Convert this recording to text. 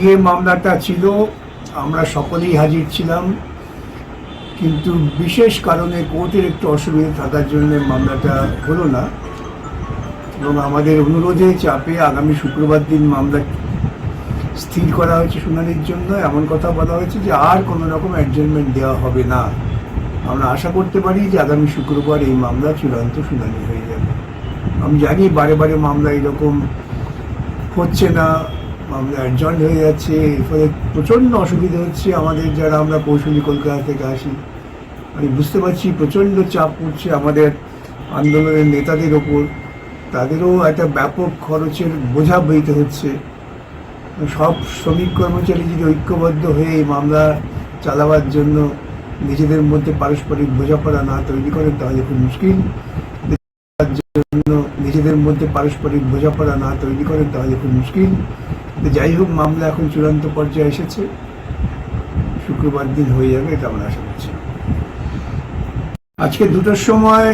যে মামলাটা ছিল, আমরা সকলেই হাজির ছিলাম। কিন্তু বিশেষ কারণে কোর্টের একটু অসুবিধা থাকার জন্য মামলাটা হলো না। এবং আমাদের অনুরোধে চাপে আগামী শুক্রবার দিন মামলা স্থির করা হয়েছে শুনানির জন্য। এমন কথা বলা হয়েছে যে আর কোনো রকম অ্যাডজার্নমেন্ট দেওয়া হবে না। আমরা আশা করতে পারি যে আগামী শুক্রবার এই মামলা চূড়ান্ত শুনানি হয়ে যাবে। আমি জানি বারে বারে মামলা এরকম হচ্ছে না। মামলা অ্যাডজয়েন্ট হয়ে যাচ্ছে এর ফলে প্রচণ্ড অসুবিধা হচ্ছে আমাদের যারা আমরা কৌশলী কলকাতা থেকে আসি। আমি বুঝতে পারছি প্রচণ্ড চাপ পড়ছে আমাদের আন্দোলনের নেতাদের ওপর। তাদেরও একটা ব্যাপক খরচের বোঝা বইতে হচ্ছে। সব শ্রমিক কর্মচারী যদি ঐক্যবদ্ধ হয়ে এই মামলা চালাবার জন্য নিজেদের মধ্যে পারস্পরিক বোঝাপড়া না তৈরি করেন, তাহলে খুব মুশকিল। জন্য নিজেদের মধ্যে পারস্পরিক বোঝাপড়া না তৈরি করেন, তাহলে খুব মুশকিল। তো যাই হোক, মামলা এখন চূড়ান্ত পর্যায়ে এসেছে। শুক্রবার দিন হয়ে যাবে এটা আমরা আশা করছি। আজকে দুটোর সময়